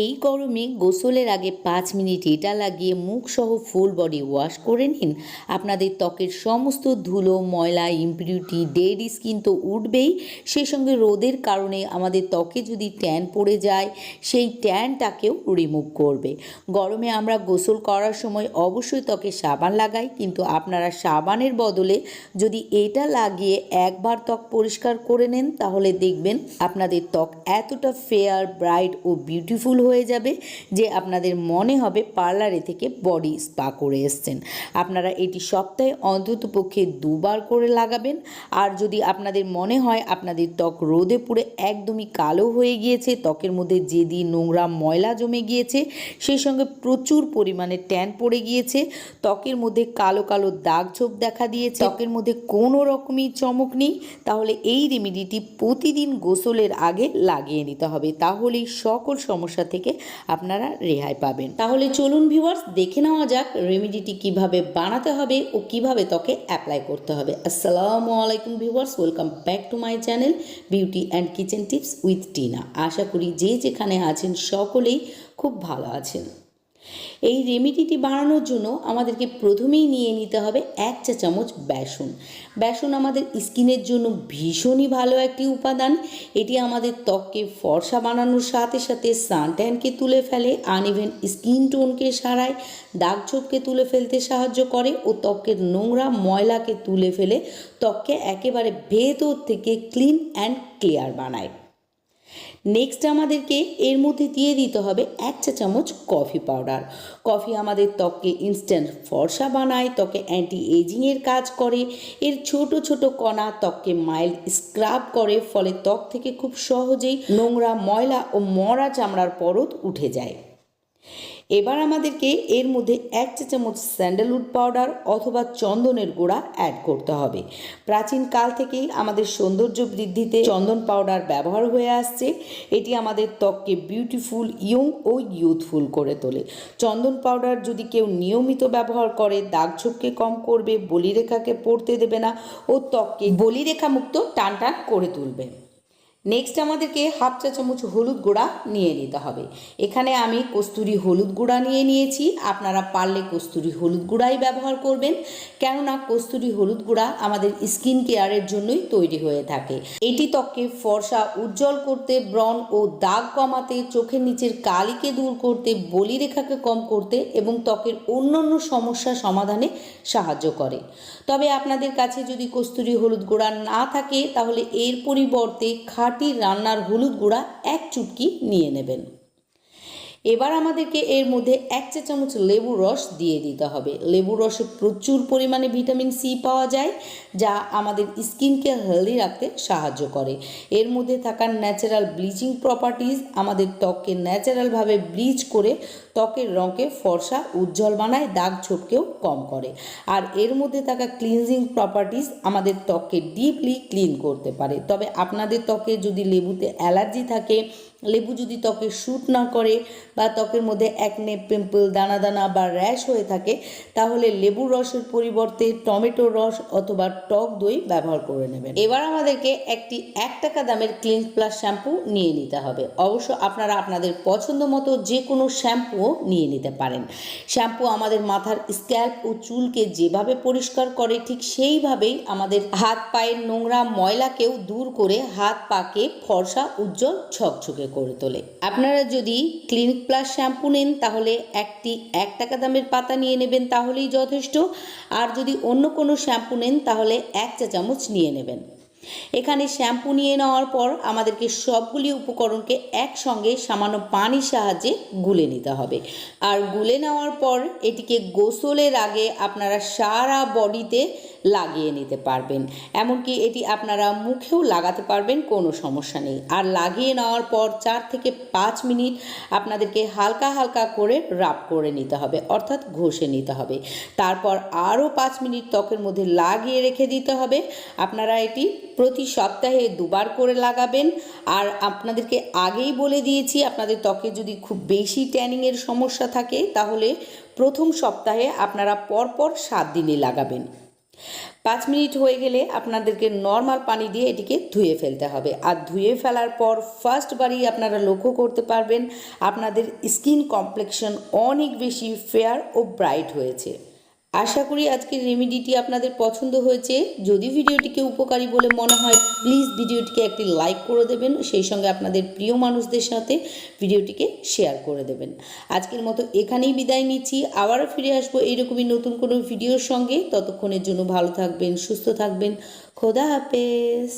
এই গরমে গোসলের আগে পাঁচ মিনিট এটা লাগিয়ে মুখ সহ ফুল বডি ওয়াশ করে নিন। আপনাদের ত্বকের সমস্ত ধুলো, ময়লা, ইমপিউরিটি, ডেড স্কিন তো উঠবেই। সেই সঙ্গে রোদের কারণে আমাদের ত্বকে যদি ট্যান পড়ে যায়, সেই ট্যানটাকেও রিমুভ করবে। গরমে আমরা গোসল করার সময় অবশ্যই ত্বকে সাবান লাগাই, কিন্তু আপনারা সাবানের বদলে যদি এটা লাগিয়ে একবার ত্বক পরিষ্কার করে নেন, তাহলে দেখবেন আপনাদের ত্বক এতটা ফেয়ার ব্রাইট ও বিউটিফুল হয়ে যাবে যে আপনাদের মনে হবে পার্লারে থেকে বডি স্পা করে এসছেন। আপনারা এটি সপ্তাহে অন্তত পক্ষে দুবার করে লাগাবেন। আর যদি আপনাদের মনে হয় আপনাদের ত্বক রোদে পুড়ে একদমই কালো হয়ে গিয়েছে, ত্বকের মধ্যে জেদি, নোংরা ময়লা জমে গিয়েছে, সেই সঙ্গে প্রচুর পরিমাণে ট্যান পড়ে গিয়েছে, ত্বকের মধ্যে কালো কালো দাগ ছোপ দেখা দিয়েছে, ত্বকের মধ্যে কোনো রকমই চমক নেই, তাহলে এই রেমেডিটি প্রতিদিন গোসলের আগে লাগিয়ে নিতে হবে। তাহলেই সকল সমস্যা থেকে আপনারা রেহাই পাবেন। তাহলে চলুন ভিউয়ার্স দেখে নেওয়া যাক রেমেডিটি কীভাবে বানাতে হবে ও কীভাবে ত্বকে অ্যাপ্লাই করতে হবে। আসসালামু আলাইকুম viewers welcome back to my channel beauty and kitchen tips with Tina আশা করি যে যেখানে আছেন সকলেই খুব ভালো আছেন। এই রেমিডিটি বানানোর জন্য আমাদেরকে প্রথমেই নিয়ে নিতে হবে এক চা চামচ বেসন। বেসন আমাদের স্কিনের জন্য ভীষণই ভালো একটি উপাদান। এটি আমাদের ত্বককে ফর্সা বানানোর সাথে সাথে সানট্যানকে তুলে ফেলে আনইভেন স্কিন টোনকে সারায় দাগ ছোপকে তুলে ফেলতে সাহায্য করে ও ত্বকের নোংরা ময়লাকে তুলে ফেলে ত্বককে একেবারে ভেতর থেকে ক্লিন অ্যান্ড ক্লিয়ার বানায়। নেক্সট আমাদেরকে এর মধ্যে দিয়ে দিতে হবে এক চা চামচ কফি পাউডার কফি আমাদের ত্বককে ইনস্ট্যান্ট ফর্সা বানায়, ত্বকে অ্যান্টি এজিংয়ের কাজ করে। এর ছোট ছোট কণা ত্বককে মাইল্ড স্ক্রাব করে, ফলে ত্বক থেকে খুব সহজেই নোংরা ময়লা ও মরা চামড়ার পরত উঠে যায়। এবার আমাদেরকে এর মধ্যে এক চা চামচ স্যান্ডেলউড পাউডার অথবা চন্দনের গুঁড়া অ্যাড করতে হবে। প্রাচীন কাল থেকেই আমাদের সৌন্দর্য বৃদ্ধিতে চন্দন পাউডার ব্যবহার হয়ে আসছে। এটি আমাদের ত্বককে বিউটিফুল ইয়ং ও ইউথফুল করে তোলে। চন্দন পাউডার যদি কেউ নিয়মিত ব্যবহার করে, দাগ ছোপকে কম করবে, বলিরেখাকে পড়তে দেবে না ও ত্বককে বলিরেখা মুক্ত টান টান করে তুলবে। নেক্সট আমাদেরকে হাফ চা চামচ হলুদ গুঁড়া নিয়ে নিতে হবে। এখানে আমি কস্তুরি হলুদ গুঁড়া নিয়ে নিয়েছি। আপনারা পারলে কস্তুরি হলুদ গুঁড়াই ব্যবহার করবেন। কেননা কস্তুরি হলুদ গুঁড়া আমাদের স্কিন কেয়ারের জন্যই তৈরি হয়ে থাকে। এটি ত্বককে ফর্সা, উজ্জ্বল করতে, ব্রণ ও দাগ কমাতে, চোখের নিচের কালিকে দূর করতে, বলিরেখাকে কম করতে এবং ত্বকের অন্যান্য সমস্যা সমাধানে সাহায্য করে। তবে আপনাদের কাছে যদি কস্তুরি হলুদ গুঁড়া না থাকে, তাহলে এর পরিবর্তে খাঁটি রান্নার হলুদ গুঁড়া এক চুটকি নিয়ে নেবেন। এবার আমাদেরকে এর মধ্যে এক চা চামচ লেবুর রস দিয়ে দিতে হবে। লেবুর রসে প্রচুর পরিমাণে ভিটামিন সি পাওয়া যায়, যা আমাদের স্কিনকে হেলদি রাখতে সাহায্য করে। এর মধ্যে থাকা ন্যাচারাল ব্লিচিং প্রপার্টিজ আমাদের ত্বককে ন্যাচারালভাবে ব্লিচ করে ত্বকের রঙকে ফর্সা, উজ্জ্বল বানায় দাগ ছোপকেও কম করে। আর এর মধ্যে থাকা ক্লিনজিং প্রপার্টিজ আমাদের ত্বককে ডিপলি ক্লিন করতে পারে। তবে আপনাদের ত্বকে যদি লেবুতে অ্যালার্জি থাকে লেবু যদি ত্বকে শ্যুট না করে বা ত্বকের মধ্যে একনে পিম্পল দানা দানা বা র্যাশ হয়ে থাকে, তাহলে লেবুর রসের পরিবর্তে টমেটোর রস অথবা টক দই ব্যবহার করে নেবেন। এবার আমাদেরকে একটি এক টাকা দামের ক্লিন প্লাস শ্যাম্পু নিয়ে নিতে হবে। অবশ্য আপনারা আপনাদের পছন্দ মতো যে কোনো শ্যাম্পুও নিয়ে নিতে পারেন। শ্যাম্পু আমাদের মাথার স্ক্যাল্প ও চুলকে যেভাবে পরিষ্কার করে, ঠিক সেইভাবেই আমাদের হাত পায়ের নোংরা ময়লাকেও দূর করে হাত পাকে ফর্সা, উজ্জ্বল ঝকঝকে করে তোলে। আপনারা যদি ক্লিনিক প্লাস শ্যাম্পু নেন, তাহলে একটি এক টাকা দামের পাতা নিয়ে নেবেন, তাহলেই যথেষ্ট। আর যদি অন্য কোনো শ্যাম্পু নেন, তাহলে এক চা চামচ নিয়ে নেবেন। এখানে শ্যাম্পু নিয়ে নেওয়ার পর আমাদেরকে সবগুলি উপকরণকে একসঙ্গে সামান্য পানির সাহায্যে গুলে নিতে হবে। আর গুলে নেওয়ার পর এটিকে গোসলের আগে আপনারা সারা বডিতে লাগিয়ে নিতে পারবেন। এমনকি এটি আপনারা মুখেও লাগাতে পারবেন, কোনো সমস্যা নেই। আর লাগিয়ে নেওয়ার পর চার থেকে পাঁচ মিনিট আপনাদেরকে হালকা হালকা করে রাব করে নিতে হবে, অর্থাৎ ঘষে নিতে হবে। তারপর আরও পাঁচ মিনিট ত্বকের মধ্যে লাগিয়ে রেখে দিতে হবে। আপনারা এটি প্রতি সপ্তাহে দুবার করে লাগাবেন। আর আপনাদেরকে আগেই বলে দিয়েছি, আপনাদের ত্বকে যদি খুব বেশি ট্যানিংয়ের সমস্যা থাকে, তাহলে প্রথম সপ্তাহে আপনারা পরপর সাত দিনে লাগাবেন। পাঁচ মিনিট হয়ে গেলে আপনাদেরকে নর্মাল পানি দিয়ে এটিকে ধুয়ে ফেলতে হবে। আর ধুয়ে ফেলার পর ফার্স্ট বারই আপনারা লক্ষ্য করতে পারবেন, আপনাদের স্কিন কমপ্লেকশন অনেক বেশি ফেয়ার ও ব্রাইট হয়েছে। আশা করি আজকের রেমিডিটি আপনাদের পছন্দ হয়েছে। যদি ভিডিওটিকে উপকারী বলে মনে হয় প্লিজ ভিডিওটিকে একটি লাইক করে দেবেন। সেই সঙ্গে আপনাদের প্রিয় মানুষদের সাথে ভিডিওটিকে শেয়ার করে দেবেন। আজকের মতো এখানেই বিদায় নিচ্ছি। আবারও ফিরে আসব এইরকমই নতুন কোনো ভিডিওর সঙ্গে। ততক্ষণের জন্য ভালো থাকবেন, সুস্থ থাকবেন। খোদা হাফেজ।